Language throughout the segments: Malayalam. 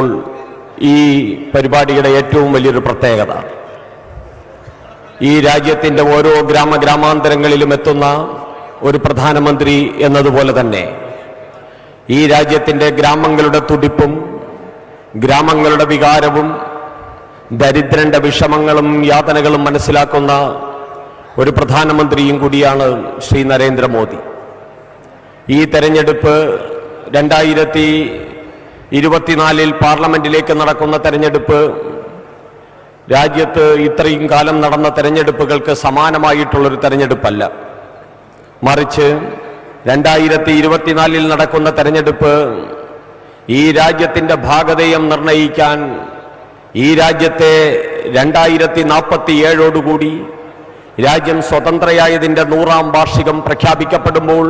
ഇപ്പോൾ ഈ പരിപാടിയുടെ ഏറ്റവും വലിയൊരു പ്രത്യേകത. ഈ രാജ്യത്തിന്റെ ഓരോ ഗ്രാമ ഗ്രാമാന്തരങ്ങളിലും എത്തുന്ന ഒരു പ്രധാനമന്ത്രി എന്നതുപോലെ തന്നെ ഈ രാജ്യത്തിന്റെ ഗ്രാമങ്ങളുടെ തുടിപ്പും ഗ്രാമങ്ങളുടെ വികാരവും ദരിദ്രന്റെ വിഷമങ്ങളും യാതനകളും മനസ്സിലാക്കുന്ന ഒരു പ്രധാനമന്ത്രിയും കൂടിയാണ് ശ്രീ നരേന്ദ്രമോദി. ഈ തെരഞ്ഞെടുപ്പ് രണ്ടായിരത്തി ഇരുപത്തിനാലിൽ പാർലമെന്റിലേക്ക് നടക്കുന്ന തെരഞ്ഞെടുപ്പ് രാജ്യത്ത് ഇത്രയും കാലം നടന്ന തെരഞ്ഞെടുപ്പുകൾക്ക് സമാനമായിട്ടുള്ളൊരു തെരഞ്ഞെടുപ്പല്ല. മറിച്ച് രണ്ടായിരത്തി ഇരുപത്തിനാലിൽ നടക്കുന്ന തെരഞ്ഞെടുപ്പ് ഈ രാജ്യത്തിന്റെ ഭാഗതയം നിർണയിക്കാൻ ഈ രാജ്യത്തെ രണ്ടായിരത്തി നാൽപ്പത്തി ഏഴോടുകൂടി രാജ്യം സ്വതന്ത്രയായതിന്റെ നൂറാം വാർഷികം പ്രഖ്യാപിക്കപ്പെടുമ്പോൾ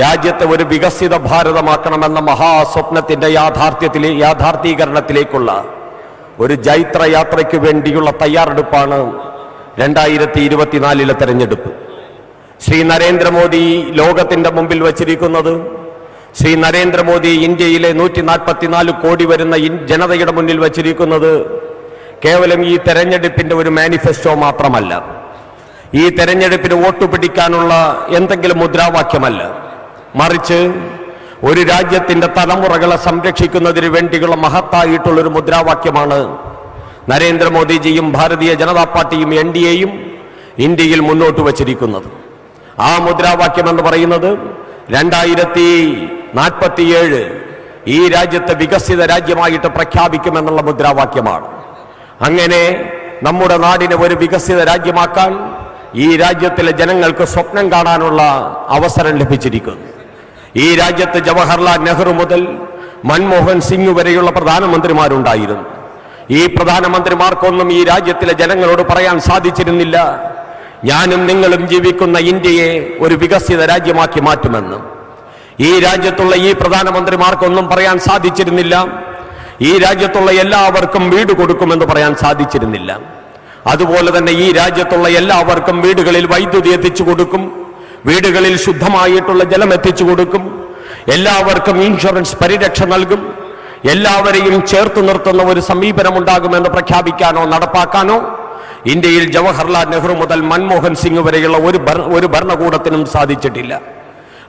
രാജ്യത്തെ ഒരു വികസിത ഭാരതമാക്കണമെന്ന മഹാസ്വപ്നത്തിന്റെ യാഥാർത്ഥ്യത്തിലെ യാഥാർത്ഥീകരണത്തിലേക്കുള്ള ഒരു ജൈത്രയാത്രയ്ക്ക് വേണ്ടിയുള്ള തയ്യാറെടുപ്പാണ് രണ്ടായിരത്തി ഇരുപത്തിനാലിലെ തെരഞ്ഞെടുപ്പ്. ശ്രീ നരേന്ദ്രമോദി ലോകത്തിന്റെ മുമ്പിൽ വച്ചിരിക്കുന്നത് ശ്രീ നരേന്ദ്രമോദി ഇന്ത്യയിലെ നൂറ്റി നാൽപ്പത്തിനാല് കോടി വരുന്ന ജനതയുടെ മുന്നിൽ വച്ചിരിക്കുന്നത് കേവലം ഈ തെരഞ്ഞെടുപ്പിന്റെ ഒരു മാനിഫെസ്റ്റോ മാത്രമല്ല. ഈ തെരഞ്ഞെടുപ്പിന് വോട്ട് പിടിക്കാനുള്ള എന്തെങ്കിലും മുദ്രാവാക്യമല്ല. മറിച്ച് ഒരു രാജ്യത്തിന്റെ തലമുറകളെ സംരക്ഷിക്കുന്നതിന് വേണ്ടിയുള്ള മഹത്തായിട്ടുള്ളൊരു മുദ്രാവാക്യമാണ് നരേന്ദ്രമോദിജിയും ഭാരതീയ ജനതാ പാർട്ടിയും എൻ ഡി എയും ഇന്ത്യയിൽ മുന്നോട്ട് വച്ചിരിക്കുന്നത്. ആ മുദ്രാവാക്യം എന്ന് പറയുന്നത് രണ്ടായിരത്തി നാൽപ്പത്തിയേഴ് ഈ രാജ്യത്തെ വികസിത രാജ്യമായിട്ട് പ്രഖ്യാപിക്കുമെന്നുള്ള മുദ്രാവാക്യമാണ്. അങ്ങനെ നമ്മുടെ നാടിനെ ഒരു വികസിത രാജ്യമാക്കാൻ ഈ രാജ്യത്തിലെ ജനങ്ങൾക്ക് സ്വപ്നം കാണാനുള്ള അവസരം ലഭിച്ചിരിക്കുന്നു. ഈ രാജ്യത്ത് ജവഹർലാൽ നെഹ്റു മുതൽ മൻമോഹൻ സിംഗ് വരെയുള്ള പ്രധാനമന്ത്രിമാരുണ്ടായിരുന്നു. ഈ പ്രധാനമന്ത്രിമാർക്കൊന്നും ഈ രാജ്യത്തിലെ ജനങ്ങളോട് പറയാൻ സാധിച്ചിരുന്നില്ല. ഞാനും നിങ്ങളും ജീവിക്കുന്ന ഇന്ത്യയെ ഒരു വികസിത രാജ്യമാക്കി മാറ്റുമെന്ന് ഈ രാജ്യത്തുള്ള ഈ പ്രധാനമന്ത്രിമാർക്കൊന്നും പറയാൻ സാധിച്ചിരുന്നില്ല. ഈ രാജ്യത്തുള്ള എല്ലാവർക്കും വീട് കൊടുക്കുമെന്ന് പറയാൻ സാധിച്ചിരുന്നില്ല. അതുപോലെ തന്നെ ഈ രാജ്യത്തുള്ള എല്ലാവർക്കും വീടുകളിൽ വൈദ്യുതി എത്തിച്ചു കൊടുക്കും. വീടുകളിൽ ശുദ്ധമായിട്ടുള്ള ജലം എത്തിച്ചു കൊടുക്കും. എല്ലാവർക്കും ഇൻഷുറൻസ് പരിരക്ഷ നൽകും. എല്ലാവരെയും ചേർത്ത് നിർത്തുന്ന ഒരു സമീപനമുണ്ടാകുമെന്ന് പ്രഖ്യാപിക്കാനോ നടപ്പാക്കാനോ ഇന്ത്യയിൽ ജവഹർലാൽ നെഹ്റു മുതൽ മൻമോഹൻ സിംഗ് വരെയുള്ള ഒരു ഒരു ഭരണകൂടത്തിനും സാധിച്ചിട്ടില്ല.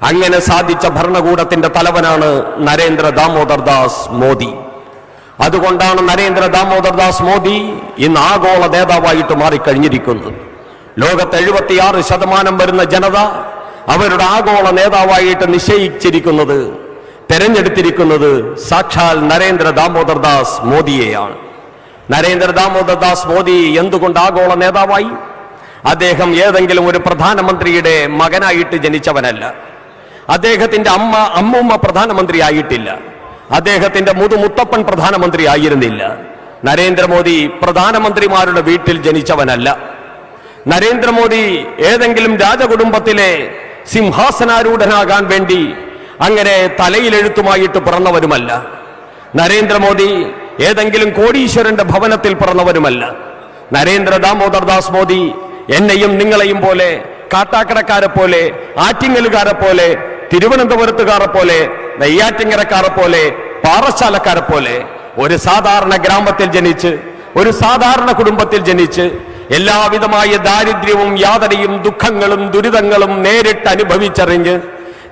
അങ്ങനെ സാധിച്ച ഭരണകൂടത്തിന്റെ തലവനാണ് നരേന്ദ്ര ദാമോദർ ദാസ് മോദി. അതുകൊണ്ടാണ് നരേന്ദ്ര ദാമോദർ ദാസ് മോദി ഇന്ന് ആഗോള നേതാവായിട്ട് മാറിക്കഴിഞ്ഞിരിക്കുന്നത്. ലോകത്ത് എഴുപത്തിയാറ് ശതമാനം വരുന്ന ജനത അവരുടെ ആഗോള നേതാവായിട്ട് നിശ്ചയിച്ചിരിക്കുന്നത് തെരഞ്ഞെടുത്തിരിക്കുന്നത് സാക്ഷാൽ നരേന്ദ്ര ദാമോദർ ദാസ് മോദിയെയാണ്. നരേന്ദ്ര ദാമോദർ ദാസ് മോദി എന്തുകൊണ്ട് ആഗോള നേതാവായി? അദ്ദേഹം ഏതെങ്കിലും ഒരു പ്രധാനമന്ത്രിയുടെ മകനായിട്ട് ജനിച്ചവനല്ല. അദ്ദേഹത്തിന്റെ അമ്മ അമ്മൂമ്മ പ്രധാനമന്ത്രി ആയിട്ടില്ല അദ്ദേഹത്തിന്റെ മുതുമുത്തപ്പൻ പ്രധാനമന്ത്രി ആയിരുന്നില്ല നരേന്ദ്രമോദി പ്രധാനമന്ത്രിമാരുടെ വീട്ടിൽ ജനിച്ചവനല്ല. നരേന്ദ്രമോദി ഏതെങ്കിലും രാജകുടുംബത്തിലെ സിംഹാസനാരൂഢനാകാൻ വേണ്ടി അങ്ങനെ തലയിലെഴുത്തുമായിട്ട് പിറന്നവരുമല്ല. നരേന്ദ്രമോദി ഏതെങ്കിലും കോടീശ്വരന്റെ ഭവനത്തിൽ പിറന്നവരുമല്ല. നരേന്ദ്ര ദാമോദർ ദാസ് മോദി എന്നെയും നിങ്ങളെയും പോലെ കാട്ടാക്കടക്കാരെ പോലെ ആറ്റിങ്ങലുകാരെ പോലെ തിരുവനന്തപുരത്തുകാരെ പോലെ നെയ്യാറ്റിങ്ങരക്കാരെ പോലെ പാറശാലക്കാരെ പോലെ ഒരു സാധാരണ ഗ്രാമത്തിൽ ജനിച്ച് ഒരു സാധാരണ കുടുംബത്തിൽ ജനിച്ച് എല്ലാവിധമായ ദാരിദ്ര്യവും യാതനയും ദുഃഖങ്ങളും ദുരിതങ്ങളും നേരിട്ട് അനുഭവിച്ചറിഞ്ഞ്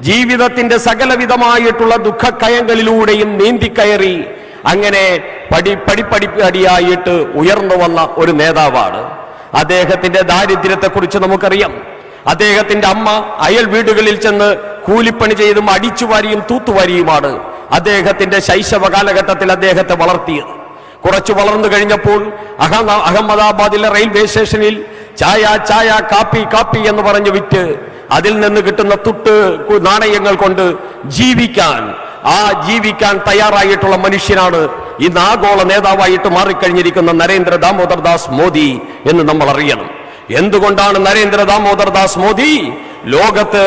ജീവിതത്തിന്റെ സകലവിധമായിട്ടുള്ള ദുഃഖക്കയങ്ങളിലൂടെയും നീന്തിക്കയറി അങ്ങനെ പടി പടിപ്പടിപ്പടിയായിട്ട് ഉയർന്നു വന്ന ഒരു നേതാവാണ്. അദ്ദേഹത്തിന്റെ ദാരിദ്ര്യത്തെക്കുറിച്ച് നമുക്കറിയാം. അദ്ദേഹത്തിന്റെ അമ്മ അയൽ വീടുകളിൽ ചെന്ന് കൂലിപ്പണി ചെയ്തും അടിച്ചുവാരിയും തൂത്തുവാരിയുമാണ് അദ്ദേഹത്തിന്റെ ശൈശവ കാലഘട്ടത്തിൽ അദ്ദേഹത്തെ വളർത്തിയത്. കുറച്ചു വളർന്നു കഴിഞ്ഞപ്പോൾ അഹമ്മ അഹമ്മദാബാദിലെ റെയിൽവേ സ്റ്റേഷനിൽ ചായ ചായ കാപ്പി കാപ്പി എന്ന് പറഞ്ഞു വിറ്റ് അതിൽ നിന്ന് കിട്ടുന്ന തുട്ട് നാണയങ്ങൾ കൊണ്ട് ജീവിക്കാൻ ആ ജീവിക്കാൻ തയ്യാറായിട്ടുള്ള മനുഷ്യനാണ് ഇന്ന് ആഗോള നേതാവായിട്ട് മാറിക്കഴിഞ്ഞിരിക്കുന്ന നരേന്ദ്ര ദാമോദർ ദാസ് മോദി എന്ന് നമ്മൾ അറിയണം. എന്തുകൊണ്ടാണ് നരേന്ദ്ര ദാമോദർ ദാസ് മോദി? ലോകത്ത്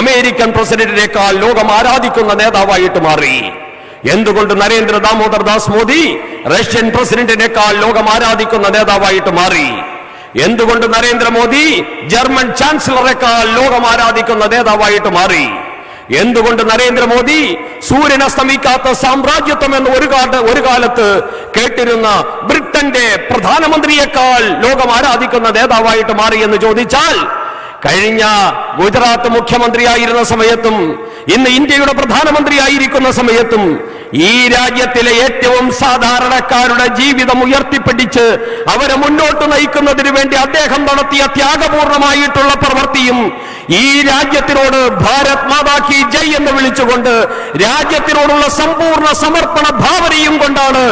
അമേരിക്കൻ പ്രസിഡന്റിനേക്കാൾ ലോകം ആരാധിക്കുന്ന നേതാവായിട്ട് മാറി. എന്തുകൊണ്ട് നരേന്ദ്ര ദാമോദർ ദാസ് മോദി റഷ്യൻ പ്രസിഡന്റിനേക്കാൾ ലോകം ആരാധിക്കുന്ന നേതാവായിട്ട് മാറി? എന്തുകൊണ്ട് നരേന്ദ്രമോദി ജർമ്മൻ ചാൻസലറേക്കാൾ ലോകം ആരാധിക്കുന്ന നേതാവായിട്ട് മാറി? എന്തുകൊണ്ട് നരേന്ദ്രമോദി സൂര്യൻ അസ്തമിക്കാത്ത സാമ്രാജ്യത്വം എന്ന് ഒരു കാലത്ത് ഒരു കാലത്ത് കേട്ടിരുന്ന ബ്രിട്ടന്റെ പ്രധാനമന്ത്രിയേക്കാൾ ലോകം ആരാധിക്കുന്ന നേതാവായിട്ട് മാറി എന്ന് ചോദിച്ചാൽ കഴിഞ്ഞ ഗുജറാത്ത് മുഖ്യമന്ത്രിയായിരുന്ന സമയത്തും ഇന്ന് ഇന്ത്യയുടെ പ്രധാനമന്ത്രിയായിരിക്കുന്ന സമയത്തും ഈ രാജ്യത്തിലെ ഏറ്റവും സാധാരണക്കാരുടെ ജീവിതം ഉയർത്തിപ്പിടിച്ച് അവരെ മുന്നോട്ട് നയിക്കുന്നതിന് വേണ്ടി അദ്ദേഹം നടത്തിയ ത്യാഗപൂർണമായിട്ടുള്ള പ്രവൃത്തിയും ഈ രാജ്യത്തിനോട് ഭാരത് മാതാ കി ജയ് എന്ന് വിളിച്ചുകൊണ്ട് രാജ്യത്തിനോടുള്ള സമ്പൂർണ സമർപ്പണ ഭാവനയും കൊണ്ടാണ്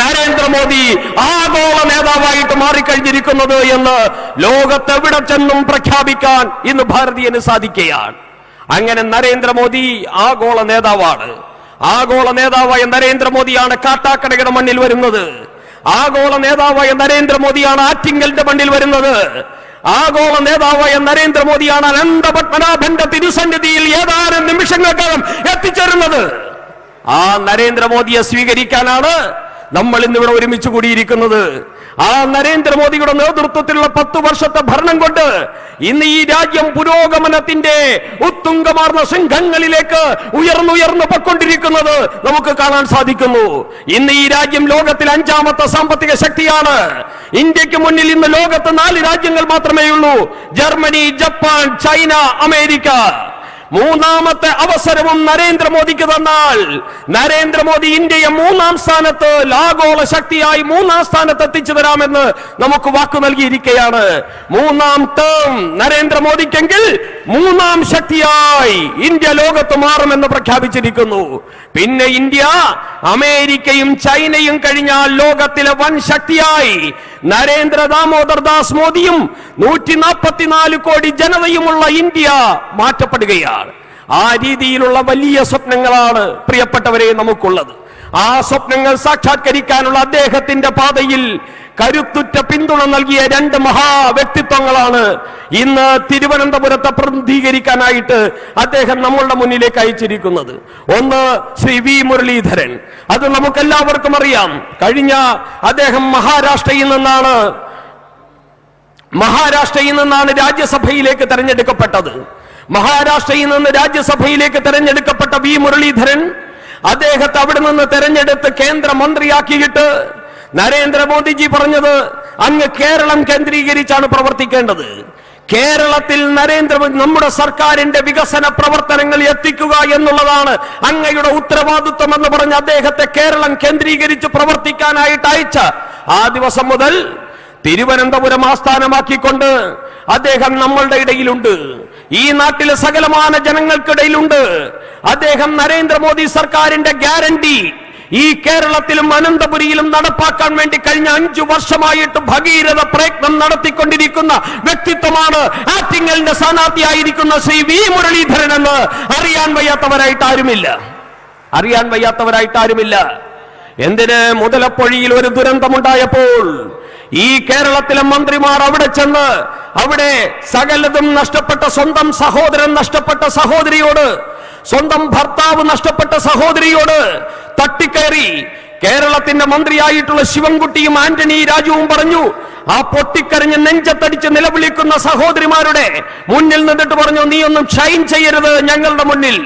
നരേന്ദ്രമോദി ആഗോള നേതാവായിട്ട് മാറിക്കഴിഞ്ഞിരിക്കുന്നത് എന്ന് ലോകത്തെവിടെ ചെന്നും പ്രഖ്യാപിക്കാൻ ഇന്ന് ഭാരതീയന് സാധിക്കുകയാണ്. അങ്ങനെ നരേന്ദ്രമോദി ആഗോള നേതാവാണ്. ആഗോള നേതാവായ നരേന്ദ്രമോദിയാണ് കാട്ടാക്കടയുടെ മണ്ണിൽ വരുന്നത്. ആഗോള നേതാവായ നരേന്ദ്രമോദിയാണ് ആറ്റിങ്കലിന്റെ മണ്ണിൽ വരുന്നത്. ആഗോള നേതാവായ നരേന്ദ്രമോദിയാണ് അനന്തപത്മനാഭന്റെ തിരുസന്നിധിയിൽ ഏതാനും നിമിഷങ്ങൾക്കകം എത്തിച്ചേരുന്നത്. ആ നരേന്ദ്രമോദിയെ സ്വീകരിക്കാനാണ് നമ്മൾ ഇന്നിവിടെ ഒരുമിച്ച് കൂടിയിരിക്കുന്നത് ആ നരേന്ദ്രമോദിയുടെ നേതൃത്വത്തിലുള്ള പത്തു വർഷത്തെ ഭരണം കൊണ്ട് ഇന്ന് ഈ രാജ്യം പുരോഗമനത്തിന്റെ ഉത്തുംഗമാർന്ന ശൃംഖങ്ങളിലേക്ക് ഉയർന്നുയർന്നു പൊക്കൊണ്ടിരിക്കുന്നത് നമുക്ക് കാണാൻ സാധിക്കുന്നു. ഇന്ന് ഈ രാജ്യം ലോകത്തിൽ അഞ്ചാമത്തെ സാമ്പത്തിക ശക്തിയാണ്. ഇന്ത്യയ്ക്ക് മുന്നിൽ ഇന്ന് ലോകത്ത് നാല് രാജ്യങ്ങൾ മാത്രമേ ഉള്ളൂ ജർമ്മനി ജപ്പാൻ ചൈന അമേരിക്ക. മൂന്നാമത്തെ അവസരവും നരേന്ദ്രമോദിക്ക് തന്നാൽ. നരേന്ദ്രമോദി ഇന്ത്യയെ മൂന്നാം സ്ഥാനത്ത് ആഗോള ശക്തിയായി മൂന്നാം സ്ഥാനത്ത് എത്തിച്ചു തരാമെന്ന് നമുക്ക് വാക്കു നൽകിയിരിക്കുകയാണ് മൂന്നാം ടേം നരേന്ദ്രമോദിക്കെങ്കിൽ മൂന്നാം ശക്തിയായി ഇന്ത്യ ലോകത്ത് മാറുമെന്ന് പ്രഖ്യാപിച്ചിരിക്കുന്നു. പിന്നെ ഇന്ത്യ അമേരിക്കയും ചൈനയും കഴിഞ്ഞാൽ ലോകത്തിലെ വൻ ശക്തിയായി നരേന്ദ്ര ദാമോദർ ദാസ് മോദിയും നൂറ്റി നാൽപ്പത്തിനാല് കോടി ജനതയുമുള്ള ഇന്ത്യ മാറ്റപ്പെടുകയാണ്. ആ രീതിയിലുള്ള വലിയ സ്വപ്നങ്ങളാണ് പ്രിയപ്പെട്ടവരെ നമുക്കുള്ളത്. ആ സ്വപ്നങ്ങൾ സാക്ഷാത്കരിക്കാനുള്ള അദ്ദേഹത്തിന്റെ പാതയിൽ കരുത്തുറ്റ പിന്തുണ നൽകിയ രണ്ട് മഹാ വ്യക്തിത്വങ്ങളാണ് ഇന്ന് തിരുവനന്തപുരത്തെ പ്രതിനിധീകരിക്കാനായിട്ട് അദ്ദേഹം നമ്മളുടെ മുന്നിലേക്ക് അയച്ചിരിക്കുന്നത്. ഒന്ന് ശ്രീ വി മുരളീധരൻ. അത് നമുക്കെല്ലാവർക്കും അറിയാം. കഴിഞ്ഞ അദ്ദേഹം മഹാരാഷ്ട്രയിൽ നിന്നാണ് മഹാരാഷ്ട്രയിൽ നിന്നാണ് രാജ്യസഭയിലേക്ക് തെരഞ്ഞെടുക്കപ്പെട്ടത്. മഹാരാഷ്ട്രയിൽ നിന്ന് രാജ്യസഭയിലേക്ക് തെരഞ്ഞെടുക്കപ്പെട്ട വി മുരളീധരൻ അദ്ദേഹത്തെ അവിടെ നിന്ന് തെരഞ്ഞെടുത്ത് കേന്ദ്രമന്ത്രിയാക്കിയിട്ട് നരേന്ദ്രമോദിജി പറഞ്ഞത് അങ്ങ് കേരളം കേന്ദ്രീകരിച്ചാണ് പ്രവർത്തിക്കേണ്ടത്. കേരളത്തിൽ നരേന്ദ്രമോദി നമ്മുടെ സർക്കാരിന്റെ വികസന പ്രവർത്തനങ്ങൾ എത്തിക്കുക എന്നുള്ളതാണ് അങ്ങയുടെ ഉത്തരവാദിത്വം എന്ന് പറഞ്ഞ് അദ്ദേഹത്തെ കേരളം കേന്ദ്രീകരിച്ച് പ്രവർത്തിക്കാനായിട്ട് അയച്ച. ആ ദിവസം മുതൽ തിരുവനന്തപുരം ആസ്ഥാനമാക്കിക്കൊണ്ട് അദ്ദേഹം നമ്മളുടെ ഇടയിലുണ്ട്. ഈ നാട്ടിലെ സകലമാന ജനങ്ങൾക്കിടയിലുണ്ട്. അദ്ദേഹം നരേന്ദ്രമോദി സർക്കാരിന്റെ ഗ്യാരണ്ടി ഈ കേരളത്തിലും അനന്തപുരിയിലും നടപ്പാക്കാൻ വേണ്ടി കഴിഞ്ഞ അഞ്ചു വർഷമായിട്ട് ഭഗീരഥ പ്രയത്നം നടത്തിക്കൊണ്ടിരിക്കുന്ന വ്യക്തിത്വമാണ് ആറ്റിങ്ങലിന്റെ സ്ഥാനാർത്ഥിയായിരിക്കുന്ന ശ്രീ വി മുരളീധരൻ എന്ന് അറിയാൻ വയ്യാത്തവരായിട്ട് ആരുമില്ല. അറിയാൻ വയ്യാത്തവരായിട്ട് ആരുമില്ല. എന്തിന് മുതലപ്പൊഴിയിൽ ഒരു ദുരന്തമുണ്ടായപ്പോൾ ഈ കേരളത്തിലെ മന്ത്രിമാർ അവിടെ ചെന്ന് അവിടെ സകലതും നഷ്ടപ്പെട്ട സ്വന്തം സഹോദരൻ നഷ്ടപ്പെട്ട സഹോദരിയോട് സ്വന്തം ഭർത്താവ് നഷ്ടപ്പെട്ട സഹോദരിയോട് തട്ടിക്കയറി കേരളത്തിന്റെ മന്ത്രിയായിട്ടുള്ള ശിവൻകുട്ടിയും ആന്റണി രാജുവും പറഞ്ഞു ആ പൊട്ടിക്കരഞ്ഞ് നെഞ്ചത്തടിച്ച് നിലവിളിക്കുന്ന സഹോദരിമാരുടെ മുന്നിൽ നിന്നിട്ട് പറഞ്ഞു നീ ഒന്നും ഷൈൻ ചെയ്യരുത് ഞങ്ങളുടെ മുന്നിൽ.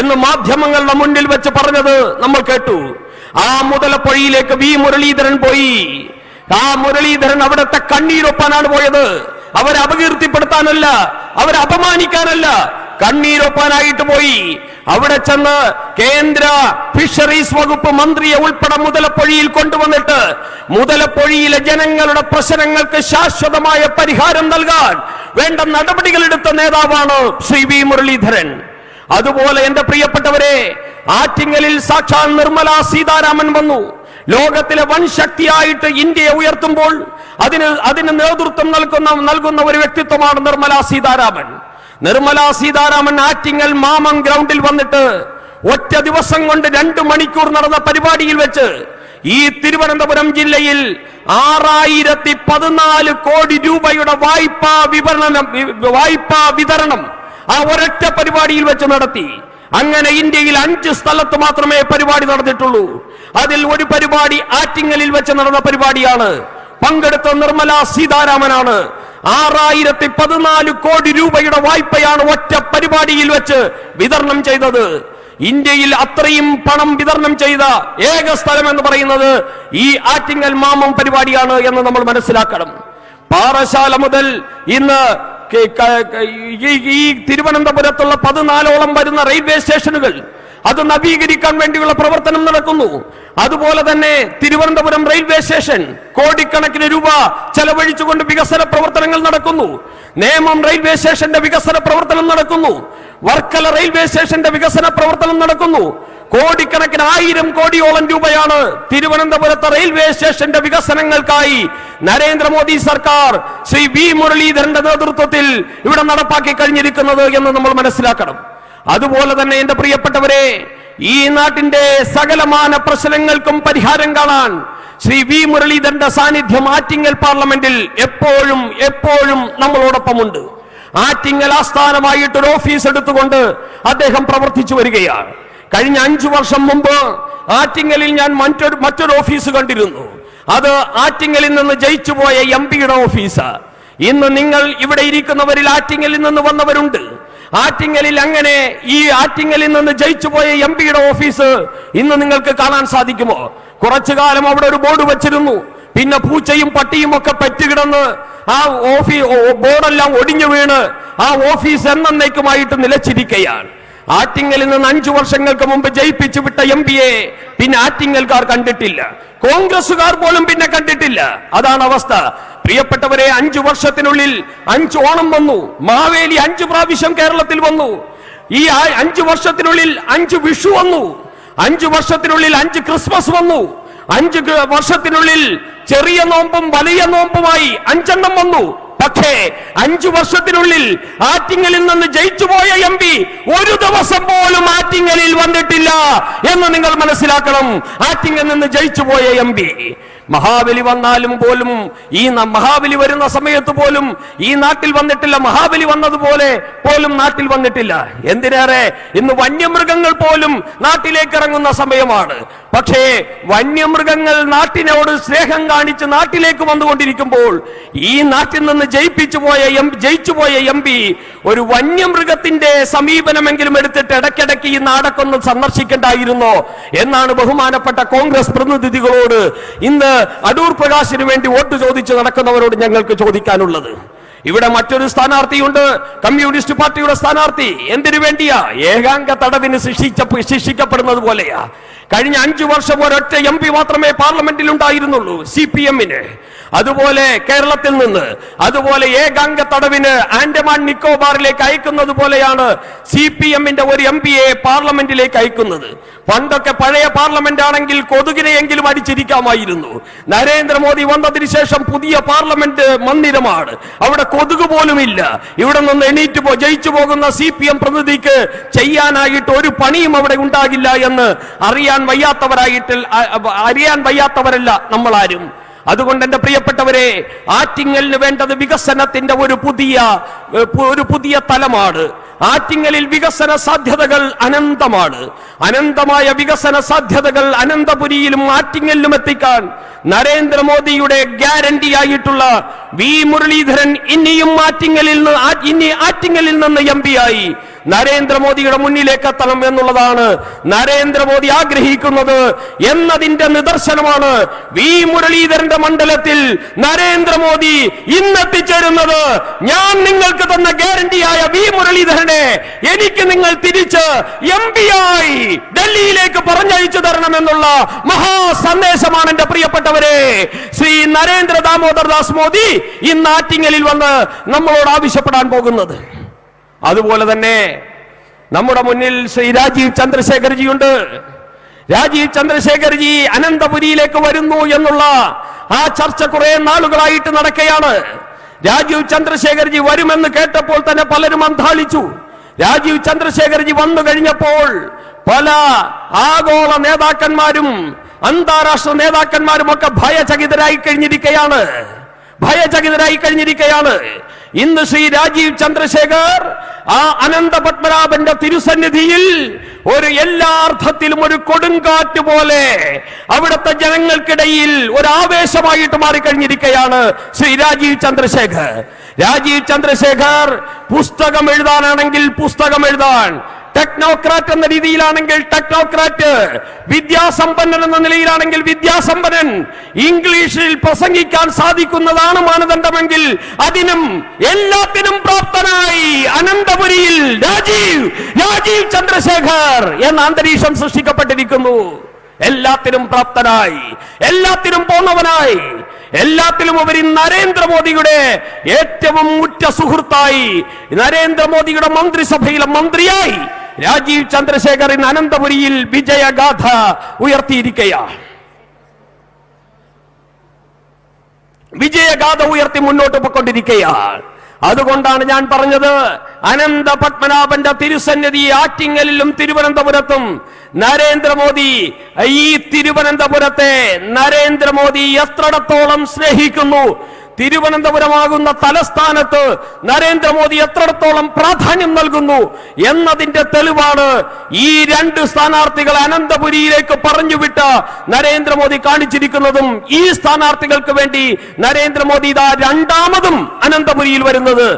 എന്ന് മാധ്യമങ്ങളുടെ മുന്നിൽ വെച്ച് പറഞ്ഞത് നമ്മൾ കേട്ടു. ആ മുതലപ്പൊഴിയിലേക്ക് വി മുരളീധരൻ പോയി. ആ മുരളീധരൻ അവിടുത്തെ കണ്ണീരൊപ്പാനാണ് പോയത്. അവരെ അപകീർത്തിപ്പെടുത്താനല്ല അവരെ അപമാനിക്കാനല്ല കണ്ണീരൊപ്പാനായിട്ട് പോയി. അവിടെ ചെന്ന് കേന്ദ്ര ഫിഷറീസ് വകുപ്പ് മന്ത്രിയെ ഉൾപ്പെടെ മുതലപ്പൊഴിയിൽ കൊണ്ടുവന്നിട്ട് മുതലപ്പൊഴിയിലെ ജനങ്ങളുടെ പ്രശ്നങ്ങൾക്ക് ശാശ്വതമായ പരിഹാരം നൽകാൻ വേണ്ട നടപടികൾ എടുത്ത നേതാവാണ് ശ്രീ വി മുരളീധരൻ. അതുപോലെ എന്റെ പ്രിയപ്പെട്ടവരെ ആറ്റിങ്ങലിൽ സാക്ഷാൽ നിർമ്മല സീതാരാമൻ വന്നു. ലോകത്തിലെ വൻ ശക്തിയായിട്ട് ഇന്ത്യയെ ഉയർത്തുമ്പോൾ അതിന് അതിന് നേതൃത്വം നൽകുന്ന നൽകുന്ന ഒരു വ്യക്തിത്വമാണ് നിർമ്മല സീതാരാമൻ. നിർമ്മല സീതാരാമൻ ആറ്റിങ്ങൽ മാമം ഗ്രൗണ്ടിൽ വന്നിട്ട് ഒറ്റ ദിവസം കൊണ്ട് രണ്ടു മണിക്കൂർ നടന്ന പരിപാടിയിൽ വെച്ച് ഈ തിരുവനന്തപുരം ജില്ലയിൽ ആറായിരത്തി പതിനാല് കോടി രൂപയുടെ വായ്പാ വിവരണം വായ്പാ വിതരണം ആ ഒരൊറ്റ പരിപാടിയിൽ വെച്ച് നടത്തി. അങ്ങനെ ഇന്ത്യയിൽ അഞ്ച് സ്ഥലത്ത് മാത്രമേ പരിപാടി നടന്നിട്ടുള്ളൂ. അതിൽ ഒരു പരിപാടി ആറ്റിങ്ങലിൽ വെച്ച് നടന്ന പരിപാടിയാണ്. പങ്കെടുത്ത നിർമ്മല സീതാരാമനാണ്. ആറായിരത്തി പതിനാല് കോടി രൂപയുടെ വായ്പയാണ് ഒറ്റ പരിപാടിയിൽ വെച്ച് വിതരണം ചെയ്തത്. ഇന്ത്യയിൽ അത്രയും പണം വിതരണം ചെയ്ത ഏക സ്ഥലം എന്ന് പറയുന്നത് ഈ ആറ്റിങ്ങൽ മാമം പരിപാടിയാണ് എന്ന് നമ്മൾ മനസ്സിലാക്കണം. പാറശാല മുതൽ ഇന്ന് ഈ തിരുവനന്തപുരത്തുള്ള പതിനാലോളം വരുന്ന റെയിൽവേ സ്റ്റേഷനുകൾ അത് നവീകരിക്കാൻ വേണ്ടിയുള്ള പ്രവർത്തനം നടക്കുന്നു. അതുപോലെ തന്നെ തിരുവനന്തപുരം റെയിൽവേ സ്റ്റേഷൻ കോടിക്കണക്കിന് രൂപ ചെലവഴിച്ചുകൊണ്ട് വികസന പ്രവർത്തനങ്ങൾ നടക്കുന്നു. നേമം റെയിൽവേ സ്റ്റേഷന്റെ വികസന പ്രവർത്തനം നടക്കുന്നു. വർക്കല റെയിൽവേ സ്റ്റേഷന്റെ വികസന പ്രവർത്തനം നടക്കുന്നു. കോടിക്കണക്കിന് ആയിരം കോടിയോളം രൂപയാണ് തിരുവനന്തപുരത്തെ റെയിൽവേ സ്റ്റേഷന്റെ വികസനങ്ങൾക്കായി നരേന്ദ്രമോദി സർക്കാർ ശ്രീ വി മുരളീധരന്റെ നേതൃത്വത്തിൽ ഇവിടെ നടപ്പാക്കി കഴിഞ്ഞിരിക്കുന്നത് എന്ന് നമ്മൾ മനസ്സിലാക്കണം. അതുപോലെ തന്നെ എന്റെ പ്രിയപ്പെട്ടവരെ ഈ നാട്ടിന്റെ സകലമാന പ്രശ്നങ്ങൾക്കും പരിഹാരം കാണാൻ ശ്രീ വി മുരളീധരന്റെ സാന്നിധ്യം ആറ്റിങ്ങൽ പാർലമെന്റിൽ എപ്പോഴും എപ്പോഴും നമ്മളോടൊപ്പമുണ്ട്. ആറ്റിങ്ങൽ ആസ്ഥാനമായിട്ട് ഒരു ഓഫീസ് എടുത്തുകൊണ്ട് അദ്ദേഹം പ്രവർത്തിച്ചു വരികയാണ്. കഴിഞ്ഞ അഞ്ചു വർഷം മുമ്പ് ആറ്റിങ്ങലിൽ ഞാൻ മറ്റൊരു മറ്റൊരു ഓഫീസ് കണ്ടിരുന്നു. അത് ആറ്റിങ്ങലിൽ നിന്ന് ജയിച്ചു പോയ എം പിയുടെ ഓഫീസ്. ഇന്ന് നിങ്ങൾ ഇവിടെ ഇരിക്കുന്നവരിൽ ആറ്റിങ്ങലിൽ നിന്ന് വന്നവരുണ്ട്. ആറ്റിങ്ങലിൽ അങ്ങനെ ഈ ആറ്റിങ്ങലിൽ നിന്ന് ജയിച്ചു പോയ എം പിയുടെ ഓഫീസ് ഇന്ന് നിങ്ങൾക്ക് കാണാൻ സാധിക്കുമോ? കുറച്ചു കാലം അവിടെ ഒരു ബോർഡ് വെച്ചിരുന്നു. പിന്നെ പൂച്ചയും പട്ടിയും ഒക്കെ പറ്റുകിടന്ന് ആ ഓഫീസ് ബോർഡെല്ലാം ഒടിഞ്ഞു വീണ് ആ ഓഫീസ് എന്നേക്കുമായിട്ട് നിലച്ചിരിക്കുകയാണ് ആറ്റിങ്ങലിൽ നിന്ന് അഞ്ചു വർഷങ്ങൾക്ക് മുമ്പ് ജയിപ്പിച്ചു വിട്ട എം പിയെ പിന്നെ ആറ്റിങ്ങൽക്കാർ കണ്ടിട്ടില്ല. കോൺഗ്രസുകാർ പോലും പിന്നെ കണ്ടിട്ടില്ല. അതാണ് അവസ്ഥ. പ്രിയപ്പെട്ടവരെ അഞ്ചു വർഷത്തിനുള്ളിൽ അഞ്ച് ഓണം വന്നു. മാവേലി അഞ്ചു പ്രാവശ്യം കേരളത്തിൽ വന്നു. ഈ അഞ്ചു വർഷത്തിനുള്ളിൽ അഞ്ച് വിഷു വന്നു. അഞ്ചു വർഷത്തിനുള്ളിൽ അഞ്ച് ക്രിസ്മസ് വന്നു. അഞ്ച് വർഷത്തിനുള്ളിൽ ചെറിയ നോമ്പും വലിയ നോമ്പുമായി അഞ്ചെണ്ണം വന്നു. പക്ഷേ അഞ്ചു വർഷത്തിനുള്ളിൽ ആറ്റിങ്ങലിൽ നിന്ന് ജയിച്ചുപോയ എം പി ഒരു ദിവസം പോലും ആറ്റിങ്ങലിൽ വന്നിട്ടില്ല എന്ന് നിങ്ങൾ മനസ്സിലാക്കണം. ആറ്റിങ്ങൽ നിന്ന് ജയിച്ചുപോയ എം പി. മഹാബലി വന്നാലും പോലും ഈ മഹാബലി വരുന്ന സമയത്ത് പോലും ഈ നാട്ടിൽ വന്നിട്ടില്ല. മഹാബലി വന്നതുപോലെ പോലും നാട്ടിൽ വന്നിട്ടില്ല. എന്തിനേറെ? ഇന്ന് വന്യമൃഗങ്ങൾ പോലും നാട്ടിലേക്ക് ഇറങ്ങുന്ന സമയമാണ്. പക്ഷേ വന്യമൃഗങ്ങൾ നാട്ടിനോട് സ്നേഹം കാണിച്ച് നാട്ടിലേക്ക് വന്നുകൊണ്ടിരിക്കുമ്പോൾ ഈ നാട്ടിൽ നിന്ന് ജയിപ്പിച്ചു പോയ എം ജയിച്ചു പോയ എം പി ഒരു വന്യമൃഗത്തിന്റെ സമീപനമെങ്കിലും എടുത്തിട്ട് ഇടയ്ക്കിടയ്ക്ക് ഈ നാടക്കൊന്ന് സന്ദർശിക്കേണ്ടായിരുന്നോ എന്നാണ് ബഹുമാനപ്പെട്ട കോൺഗ്രസ് പ്രതിനിധികളോട് ഇന്ന് അടൂർ പ്രകാശിന് വേണ്ടി വോട്ട് ചോദിച്ച് നടക്കുന്നവരോട് ഞങ്ങൾക്ക് ചോദിക്കാനുള്ളത്. ഇവിടെ മറ്റൊരു സ്ഥാനാർത്ഥിയുണ്ട്. കമ്മ്യൂണിസ്റ്റ് പാർട്ടിയുടെ സ്ഥാനാർത്ഥി. എന്തിനു വേണ്ടിയാ? ഏകാംഗ തടവിന് ശിക്ഷിച്ച ശിക്ഷിക്കപ്പെടുന്നത് പോലെയാ. കഴിഞ്ഞ അഞ്ചു വർഷം ഒരൊറ്റ എം പി മാത്രമേ പാർലമെന്റിൽ ഉണ്ടായിരുന്നുള്ളൂ സി പി എമ്മിന്. അതുപോലെ കേരളത്തിൽ നിന്ന് അതുപോലെ ഏകാംഗ തടവിന് ആൻഡമാൻ നിക്കോബാറിലേക്ക് അയക്കുന്നത് പോലെയാണ് സി പി എമ്മിന്റെ ഒരു എം പിയെ പാർലമെന്റിലേക്ക് അയക്കുന്നത്. പണ്ടൊക്കെ പഴയ പാർലമെന്റ് ആണെങ്കിൽ കൊതുകിനെയെങ്കിലും അടിച്ചിരിക്കാമായിരുന്നു. നരേന്ദ്രമോദി വന്നതിന് ശേഷം പുതിയ പാർലമെന്റ് മന്ദിരമാണ്. അവിടെ കൊതുക് പോലുമില്ല. ഇവിടെ നിന്ന് എണീറ്റ് പോ ജയിച്ചു പോകുന്ന സി പി എം പ്രതിനിധിക്ക് ചെയ്യാനായിട്ട് ഒരു പണിയും അവിടെ ഉണ്ടാകില്ല എന്ന് അറിയാൻ വയ്യാത്തവരായിട്ട് അ- അ- അറിയാൻ വയ്യാത്തവരല്ല നമ്മളാരും. അതുകൊണ്ട് എന്റെ പ്രിയപ്പെട്ടവരെ ആറ്റിങ്ങലിന് വേണ്ടത് വികസനത്തിന്റെ ഒരു പുതിയ ഒരു പുതിയ തലമാണ്. ആറ്റിങ്ങലിൽ വികസന സാധ്യതകൾ അനന്തമാണ്. അനന്തമായ വികസന സാധ്യതകൾ അനന്തപുരിയിലും ആറ്റിങ്ങലിലും എത്തിക്കാൻ നരേന്ദ്രമോദിയുടെ ഗ്യാരണ്ടി ആയിട്ടുള്ള വി മുരളീധരൻ ഇനിയും ആറ്റിങ്ങലിൽ നിന്ന് ഇനി ആറ്റിങ്ങലിൽ നിന്ന് എം ആയി. നരേന്ദ്രമോദിയുടെ മുന്നിലേക്ക് എത്തണം എന്നുള്ളതാണ് നരേന്ദ്രമോദി ആഗ്രഹിക്കുന്നത് എന്നതിന്റെ നിദർശനമാണ് വി മുരളീധരന്റെ മണ്ഡലത്തിൽ നരേന്ദ്രമോദി ഇന്നെത്തിച്ചേരുന്നത്. ഞാൻ നിങ്ങൾക്ക് തന്ന ഗ്യാരണ്ടിയായ വി മുരളീധരനെ എനിക്ക് നിങ്ങൾ തിരിച്ച് എം പി ആയി ഡൽഹിയിലേക്ക് പറഞ്ഞയച്ചു തരണമെന്നുള്ള മഹാ സന്ദേശമാണ് എന്റെ പ്രിയപ്പെട്ടവരെ. ശ്രീ നരേന്ദ്ര ദാമോദർ ദാസ് മോദി ഇന്ന് ആറ്റിങ്ങലിൽ വന്ന് നമ്മളോട് ആവശ്യപ്പെടാൻ പോകുന്നത്. അതുപോലെ തന്നെ നമ്മുടെ മുന്നിൽ ശ്രീ രാജീവ് ചന്ദ്രശേഖർജി ഉണ്ട് രാജീവ് ചന്ദ്രശേഖർജി അനന്തപുരിയിലേക്ക് വരുന്നു എന്നുള്ള ആ ചർച്ച കുറെ നാളുകളായിട്ട് നടക്കുകയാണ്. രാജീവ് ചന്ദ്രശേഖർജി വരുമെന്ന് കേട്ടപ്പോൾ തന്നെ പലരും അന്താളിച്ചു രാജീവ് ചന്ദ്രശേഖർജി വന്നു കഴിഞ്ഞപ്പോൾ പല ആഗോള നേതാക്കന്മാരും അന്താരാഷ്ട്ര നേതാക്കന്മാരും ഒക്കെ ഭയചകിതരായി കഴിഞ്ഞിരിക്കുകയാണ് ഭയചകിതരായി കഴിഞ്ഞിരിക്കുകയാണ് ഇന്ന് ശ്രീ രാജീവ് ചന്ദ്രശേഖർ ആ അനന്ത പത്മനാഭന്റെ തിരുസന്നിധിയിൽ ഒരു എല്ലാ അർത്ഥത്തിലും ഒരു കൊടുങ്കാറ്റ് പോലെ അവിടുത്തെ ജനങ്ങൾക്കിടയിൽ ഒരു ആവേശമായിട്ട് മാറിക്കഴിഞ്ഞിരിക്കുകയാണ് ശ്രീ രാജീവ് ചന്ദ്രശേഖർ. രാജീവ് ചന്ദ്രശേഖർ പുസ്തകം എഴുതാനാണെങ്കിൽ പുസ്തകം എഴുതാൻ ടെക്നോക്രാറ്റ് എന്ന രീതിയിലാണെങ്കിൽ ടെക്നോക്രാറ്റ് വിദ്യാസമ്പന്നൻ എന്ന നിലയിലാണെങ്കിൽ വിദ്യാസമ്പന്നൻ. ഇംഗ്ലീഷിൽ പ്രസംഗിക്കാൻ സാധിക്കുന്നതാണ് മാനദണ്ഡമെങ്കിൽ അതിനും എല്ലാത്തിനും പ്രാപ്തനായി അനന്തപുരിയിൽ രാജീവ് രാജീവ് ചന്ദ്രശേഖർ എന്ന അന്തരീക്ഷം സൃഷ്ടിക്കപ്പെട്ടിരിക്കുന്നു. എല്ലാത്തിനും പ്രാപ്തനായി എല്ലാത്തിനും പോന്നവനായി എല്ലാത്തിലും ഉപരി നരേന്ദ്രമോദിയുടെ ഏറ്റവും ഉറ്റ സുഹൃത്തായി നരേന്ദ്രമോദിയുടെ മന്ത്രിസഭയിലെ മന്ത്രിയായി രാജീവ് ചന്ദ്രശേഖർ ഇന്ന് അനന്തപുരിയിൽ വിജയഗാഥ ഉയർത്തിയിരിക്കയാ. വിജയഗാഥ ഉയർത്തി മുന്നോട്ട് പോയിക്കൊണ്ടിരിക്കുകയാണ് അതുകൊണ്ടാണ് ഞാൻ പറഞ്ഞത് അനന്ത പത്മനാഭന്റെ തിരുസന്നിധി ആറ്റിങ്ങലിലും തിരുവനന്തപുരത്തും നരേന്ദ്രമോദി ഈ തിരുവനന്തപുരത്തെ നരേന്ദ്രമോദി എത്രത്തോളം സ്നേഹിക്കുന്നു തിരുവനന്തപുരമാകുന്ന തലസ്ഥാനത്ത് നരേന്ദ്രമോദി എത്രത്തോളം പ്രാധാന്യം നൽകുന്നു എന്നതിന്റെ തെളിവാണ് ഈ രണ്ട് സ്ഥാനാർത്ഥികൾ അനന്തപുരിയിലേക്ക് പറഞ്ഞുവിട്ട് നരേന്ദ്രമോദി കാണിച്ചിരിക്കുന്നതും ഈ സ്ഥാനാർത്ഥികൾക്ക് വേണ്ടി നരേന്ദ്രമോദി ഇതാ രണ്ടാമതും അനന്തപുരിയിൽ വരുന്നത്.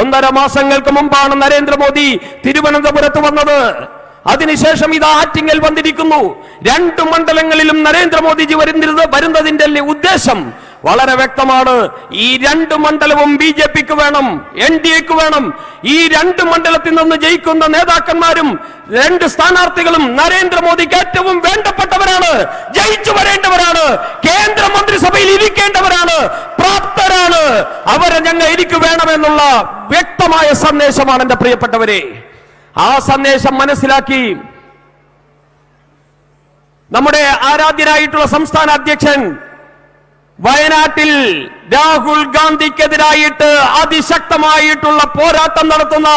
ഒന്നര മാസങ്ങൾക്ക് മുമ്പാണ് നരേന്ദ്രമോദി തിരുവനന്തപുരത്ത് വന്നത്. അതിനുശേഷം ഇത് ആറ്റിങ്ങൽ വന്നിരിക്കുന്നു. രണ്ട് മണ്ഡലങ്ങളിലും നരേന്ദ്രമോദിജി വരുന്നത് വരുന്നതിന്റെ ഉദ്ദേശം വളരെ വ്യക്തമാണ്. ഈ രണ്ട് മണ്ഡലവും ബി ജെ പിക്ക് വേണം എൻ ഡി എക്ക് വേണം. ഈ രണ്ട് മണ്ഡലത്തിൽ നിന്ന് ജയിക്കുന്ന നേതാക്കന്മാരും രണ്ട് സ്ഥാനാർത്ഥികളും നരേന്ദ്രമോദിക്ക് ഏറ്റവും വേണ്ടപ്പെട്ടവരാണ്. ജയിച്ചു വരേണ്ടവരാണ്. കേന്ദ്ര മന്ത്രിസഭയിൽ ഇരിക്കേണ്ടവരാണ്. പ്രാപ്തരാണ്. അവരെ ഞങ്ങൾ എനിക്ക് വേണമെന്നുള്ള വ്യക്തമായ സന്ദേശമാണ് എന്റെ പ്രിയപ്പെട്ടവരെ. ആ സന്ദേശം മനസ്സിലാക്കി നമ്മുടെ ആരാധ്യനായിട്ടുള്ള സംസ്ഥാന അധ്യക്ഷൻ വയനാട്ടിൽ രാഹുൽ ഗാന്ധിക്കെതിരായിട്ട് അതിശക്തമായിട്ടുള്ള പോരാട്ടം നടത്തുന്ന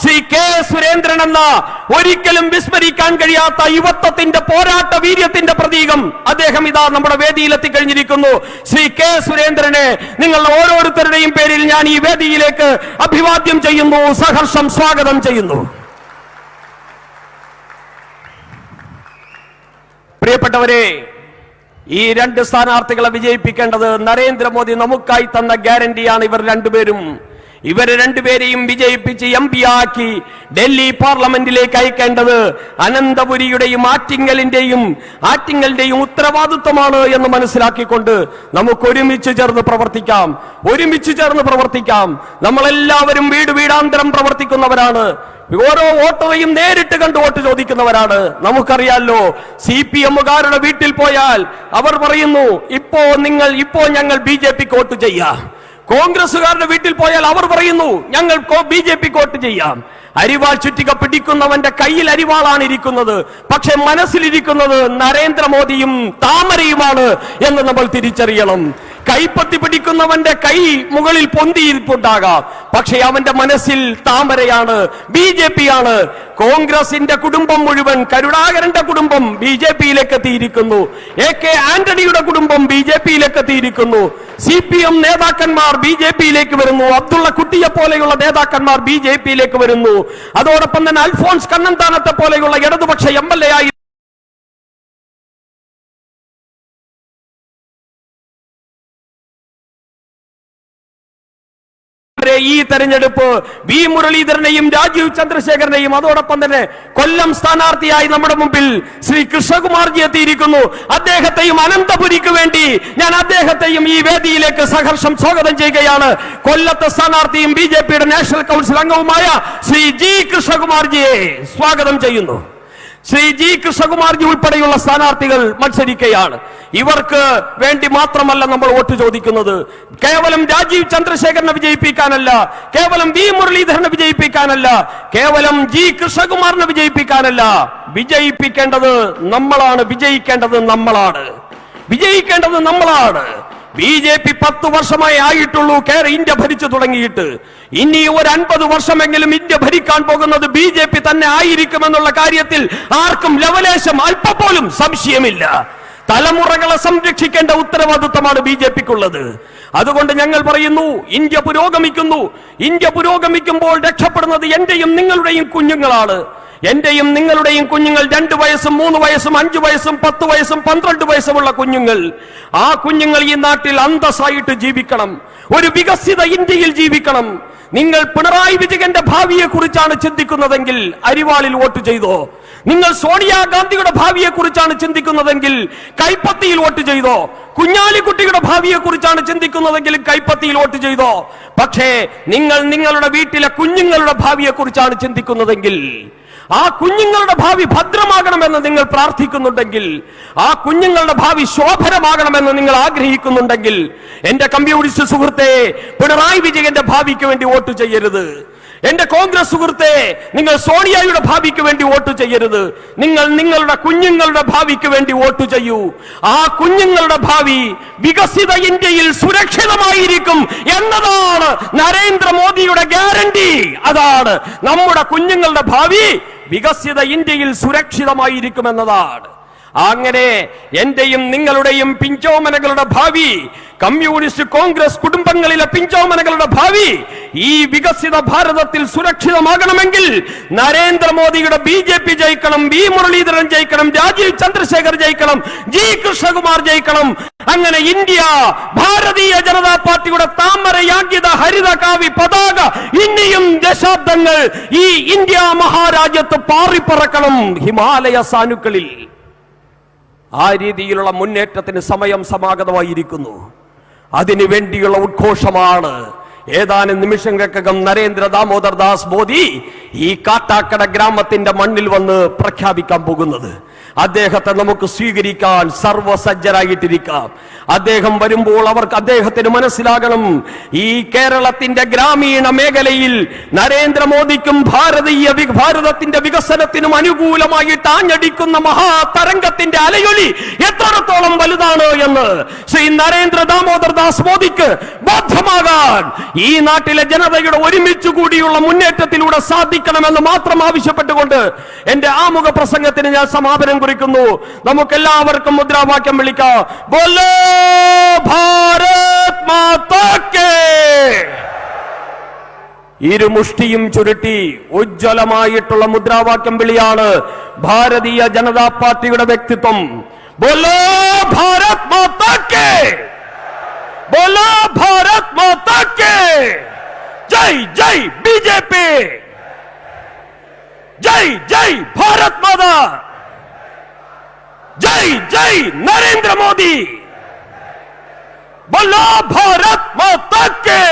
ശ്രീ കെ സുരേന്ദ്രൻ എന്ന ഒരിക്കലും വിസ്മരിക്കാൻ കഴിയാത്ത യുവത്വത്തിന്റെ പോരാട്ട വീര്യത്തിന്റെ പ്രതീകം അദ്ദേഹം ഇതാ നമ്മുടെ വേദിയിൽ എത്തിക്കഴിഞ്ഞിരിക്കുന്നു ശ്രീ കെ സുരേന്ദ്രനെ നിങ്ങൾ ഓരോരുത്തരുടെയും പേരിൽ ഞാൻ ഈ വേദിയിലേക്ക് അഭിവാദ്യം ചെയ്യുന്നു. സഹർഷം സ്വാഗതം ചെയ്യുന്നു. പ്രിയപ്പെട്ടവരെ ഈ രണ്ട് സ്ഥാനാർത്ഥികളെ വിജയിപ്പിക്കേണ്ടത് നരേന്ദ്രമോദി നമുക്കായി തന്ന ഗ്യാരണ്ടിയാണ് ഇവർ രണ്ടുപേരും. ഇവരെ രണ്ടുപേരെയും വിജയിപ്പിച്ച് എം ആക്കി ഡൽഹി പാർലമെന്റിലേക്ക് അയക്കേണ്ടത് അനന്തപുരിയുടെയും ആറ്റിങ്ങലിന്റെയും ആറ്റിങ്ങലിന്റെയും ഉത്തരവാദിത്വമാണ് എന്ന് മനസ്സിലാക്കിക്കൊണ്ട് നമുക്ക് ഒരുമിച്ച് ചേർന്ന് പ്രവർത്തിക്കാം. ഒരുമിച്ച് ചേർന്ന് പ്രവർത്തിക്കാം. നമ്മളെല്ലാവരും വീട് വീടാന്തരം പ്രവർത്തിക്കുന്നവരാണ്. ഓരോ വോട്ടറെയും നേരിട്ട് കണ്ട് വോട്ട് ചോദിക്കുന്നവരാണ്. നമുക്കറിയാലോ സി പി എമ്മുകാരുടെ വീട്ടിൽ പോയാൽ അവർ പറയുന്നു ഇപ്പോ നിങ്ങൾ ഇപ്പോ ഞങ്ങൾ ബി ജെ പിക്ക് വോട്ട് ചെയ്യാം. കോൺഗ്രസുകാരുടെ വീട്ടിൽ പോയാൽ അവർ പറയുന്നു ഞങ്ങൾ ബി ജെ പി വോട്ട് ചെയ്യാം. അരിവാൾ ചുറ്റിക പിടിക്കുന്നവന്റെ കയ്യിൽ അരിവാളാണ് ഇരിക്കുന്നത്. പക്ഷെ മനസ്സിലിരിക്കുന്നത് നരേന്ദ്രമോദിയും താമരയുമാണ് എന്ന് നമ്മൾ തിരിച്ചറിയണം. കൈപ്പത്തി പിടിക്കുന്നവന്റെ കൈ മുകളിൽ പൊന്തിയിരിപ്പുണ്ടാകാം. പക്ഷേ അവന്റെ മനസ്സിൽ താമരയാണ് ബി ജെ പി ആണ് കോൺഗ്രസിന്റെ കുടുംബം മുഴുവൻ കരുണാകരന്റെ കുടുംബം ബി ജെ പിയിലേക്ക് എത്തിയിരിക്കുന്നു എ കെ ആന്റണിയുടെ കുടുംബം ബി ജെ പിയിലേക്ക് എത്തിയിരിക്കുന്നു സി പി എം നേതാക്കന്മാർ ബി ജെ പിയിലേക്ക് വരുന്നു. അബ്ദുള്ള കുട്ടിയെ പോലെയുള്ള നേതാക്കന്മാർ ബി ജെ പിയിലേക്ക് വരുന്നു. അതോടൊപ്പം തന്നെ അൽഫോൺസ് കണ്ണന്താനത്തെ പോലെയുള്ള ഇടതുപക്ഷ എം എൽ എ ആയി ഈ തെരഞ്ഞെടുപ്പ് വി മുരളീധരനെയും രാജീവ് ചന്ദ്രശേഖരനെയും അതോടൊപ്പം തന്നെ കൊല്ലം സ്ഥാനാർത്ഥിയായി നമ്മുടെ മുമ്പിൽ ശ്രീ കൃഷ്ണകുമാർജി എത്തിയിരിക്കുന്നു. അദ്ദേഹത്തെയും അനന്തപുരിക്ക് വേണ്ടി ഞാൻ അദ്ദേഹത്തെയും ഈ വേദിയിലേക്ക് സഹർഷം സ്വാഗതം ചെയ്യുകയാണ്. കൊല്ലത്തെ സ്ഥാനാർത്ഥിയും ബി നാഷണൽ കൗൺസിൽ അംഗവുമായ ശ്രീ ജി കൃഷ്ണകുമാർജിയെ സ്വാഗതം ചെയ്യുന്നു. ശ്രീ ജി കൃഷ്ണകുമാർജി ഉൾപ്പെടെയുള്ള സ്ഥാനാർത്ഥികൾ മത്സരിക്കുകയാണ്. ഇവർക്ക് വേണ്ടി മാത്രമല്ല നമ്മൾ വോട്ട് ചോദിക്കുന്നത്. കേവലം രാജീവ് ചന്ദ്രശേഖരനെ വിജയിപ്പിക്കാനല്ല കേവലം വി മുരളീധരനെ വിജയിപ്പിക്കാനല്ല കേവലം ജി കൃഷ്ണകുമാറിനെ വിജയിപ്പിക്കാനല്ല. വിജയിപ്പിക്കേണ്ടത് നമ്മളാണ് വിജയിക്കേണ്ടത് നമ്മളാണ്. വിജയിക്കേണ്ടത് നമ്മളാണ്. ബി ജെ പി പത്ത് വർഷമായി ആയിട്ടുള്ളൂ കേരള ഇന്ത്യ ഭരിച്ചു തുടങ്ങിയിട്ട്. ഇനി ഒരു അൻപത് വർഷമെങ്കിലും ഇന്ത്യ ഭരിക്കാൻ പോകുന്നത് ബി ജെ പി തന്നെ ആയിരിക്കുമെന്നുള്ള കാര്യത്തിൽ ആർക്കും ലവലേശം അല്പപോലും സംശയമില്ല. തലമുറകളെ സംരക്ഷിക്കേണ്ട ഉത്തരവാദിത്തമാണ് ബി ജെ പിക്കുള്ളത്. അതുകൊണ്ട് ഞങ്ങൾ പറയുന്നു ഇന്ത്യ പുരോഗമിക്കുന്നു. ഇന്ത്യ പുരോഗമിക്കുമ്പോൾ രക്ഷപ്പെടുന്നത് എന്റെയും നിങ്ങളുടെയും കുഞ്ഞുങ്ങളാണ്. എന്റെയും നിങ്ങളുടെയും കുഞ്ഞുങ്ങൾ രണ്ട് വയസ്സും മൂന്ന് വയസ്സും അഞ്ചു വയസ്സും പത്ത് വയസ്സും പന്ത്രണ്ട് വയസ്സുമുള്ള കുഞ്ഞുങ്ങൾ. ആ കുഞ്ഞുങ്ങൾ ഈ നാട്ടിൽ അന്തസ്സായിട്ട് ജീവിക്കണം. ഒരു വികസിത ഇന്ത്യയിൽ ജീവിക്കണം. നിങ്ങൾ പിണറായി വിജയന്റെ ഭാവിയെ കുറിച്ചാണ് ചിന്തിക്കുന്നതെങ്കിൽ അരിവാളിൽ വോട്ട് ചെയ്തോ? നിങ്ങൾ സോണിയാഗാന്ധിയുടെ ഭാവിയെ കുറിച്ചാണ് ചിന്തിക്കുന്നതെങ്കിൽ കൈപ്പത്തിയിൽ വോട്ട് ചെയ്തോ? കുഞ്ഞാലിക്കുട്ടിയുടെ ഭാവിയെ കുറിച്ചാണ് ചിന്തിക്കുന്നതെങ്കിൽ കൈപ്പത്തിയിൽ വോട്ട് ചെയ്തോ? പക്ഷേ നിങ്ങൾ നിങ്ങളുടെ വീട്ടിലെ കുഞ്ഞുങ്ങളുടെ ഭാവിയെ കുറിച്ചാണ് ചിന്തിക്കുന്നതെങ്കിൽ ആ കുഞ്ഞുങ്ങളുടെ ഭാവി ഭദ്രമാകണമെന്ന് നിങ്ങൾ പ്രാർത്ഥിക്കുന്നുണ്ടെങ്കിൽ ആ കുഞ്ഞുങ്ങളുടെ ഭാവി ശോഭനമാകണമെന്ന് നിങ്ങൾ ആഗ്രഹിക്കുന്നുണ്ടെങ്കിൽ എന്റെ കമ്മ്യൂണിസ്റ്റ് സുഹൃത്തെ പിണറായി വിജയന്റെ ഭാവിക്ക് വേണ്ടി വോട്ട് ചെയ്യരുത്. എന്റെ കോൺഗ്രസ് സുഹൃത്തെ നിങ്ങൾ സോണിയയുടെ ഭാവിക്ക് വേണ്ടി വോട്ട് ചെയ്യരുത്. നിങ്ങൾ നിങ്ങളുടെ കുഞ്ഞുങ്ങളുടെ ഭാവിക്ക് വേണ്ടി വോട്ട് ചെയ്യൂ. ആ കുഞ്ഞുങ്ങളുടെ ഭാവി വികസിത ഇന്ത്യയിൽ സുരക്ഷിതമായിരിക്കും എന്നതാണ് നരേന്ദ്രമോദിയുടെ ഗ്യാരണ്ടി. അതാണ് നമ്മുടെ കുഞ്ഞുങ്ങളുടെ ഭാവി വികസിത ഇന്ത്യയിൽ സുരക്ഷിതമായിരിക്കുമെന്നതാണ്. അങ്ങനെ എന്റെയും നിങ്ങളുടെയും പിഞ്ചോമനകളുടെ ഭാവി കമ്മ്യൂണിസ്റ്റ് കോൺഗ്രസ് കുടുംബങ്ങളിലെ പിഞ്ചോമനകളുടെ ഭാവി ഈ വികസിത ഭാരതത്തിൽ സുരക്ഷിതമാകണമെങ്കിൽ നരേന്ദ്രമോദിയുടെ ബി ജെ പി ജയിക്കണം വി മുരളീധരൻ ജയിക്കണം രാജീവ് ചന്ദ്രശേഖർ ജയിക്കണം ജി കൃഷ്ണകുമാർ ജയിക്കണം. അങ്ങനെ ഇന്ത്യ ഭാരതീയ ജനതാ പാർട്ടിയുടെ താമരയാഗ്യത ഹരിത കാവി പതാക ഇനിയും ദശാബ്ദങ്ങൾ ഈ ഇന്ത്യ മഹാരാജ്യത്ത് പാറിപ്പറക്കണം ഹിമാലയ സാനുക്കളിൽ. ആ രീതിയിലുള്ള മുന്നേറ്റത്തിന് സമയം സമാഗതമായിരിക്കുന്നു. അതിനു വേണ്ടിയുള്ള ഉദ്ഘോഷമാണ് ഏതാനും നിമിഷങ്ങൾക്കകം നരേന്ദ്ര ദാമോദർ ദാസ് മോദി ഈ കാട്ടാക്കട ഗ്രാമത്തിന്റെ മണ്ണിൽ വന്ന് പ്രഖ്യാപിക്കാൻ പോകുന്നത്. അദ്ദേഹത്തെ നമുക്ക് സ്വീകരിക്കാൻ സർവസജ്ജരായിട്ടിരിക്കാം അദ്ദേഹം വരുമ്പോൾ അവർക്ക് അദ്ദേഹത്തിന് മനസ്സിലാകണം. ഈ കേരളത്തിന്റെ ഗ്രാമീണ മേഖലയിൽ നരേന്ദ്രമോദിക്കും ഭാരതീയ ഭാരതത്തിന്റെ വികസനത്തിനും അനുകൂലമായിട്ട് ആഞ്ഞടിക്കുന്ന മഹാതരംഗത്തിന്റെ അലയൊലി എത്രത്തോളം വലുതാണ് എന്ന് ശ്രീ നരേന്ദ്ര ദാമോദർ ദാസ് മോദിക്ക് ബോധ്യമാകാൻ ഈ നാട്ടിലെ ജനതയുടെ ഒരുമിച്ച് കൂടിയുള്ള മുന്നേറ്റത്തിലൂടെ സാധിക്കണമെന്ന് മാത്രം ആവശ്യപ്പെട്ടുകൊണ്ട് എന്റെ ആമുഖ പ്രസംഗത്തിന് ഞാൻ സമാപനം കുറിക്കുന്നു. നമുക്ക് എല്ലാവർക്കും മുദ്രാവാക്യം വിളിക്കാം. ഭാരത് ഇരുമുഷ്ടിയും ചുരുട്ടി ഉജ്ജ്വലമായിട്ടുള്ള മുദ്രാവാക്യം വിളിയാണ് ഭാരതീയ ജനതാ പാർട്ടിയുടെ വ്യക്തിത്വം. ബോലോ ഭാരത് മാതാ കേ ബോലോ ഭാരത് മാതാ കേ ജയ് ജയ് ബി ജെ പി ജയ് ജയ് ഭാരത് മാതാ ജയ് ജയ് നരേന്ദ്ര മോദി ബോലോ ഭാരത് മാതാ കേ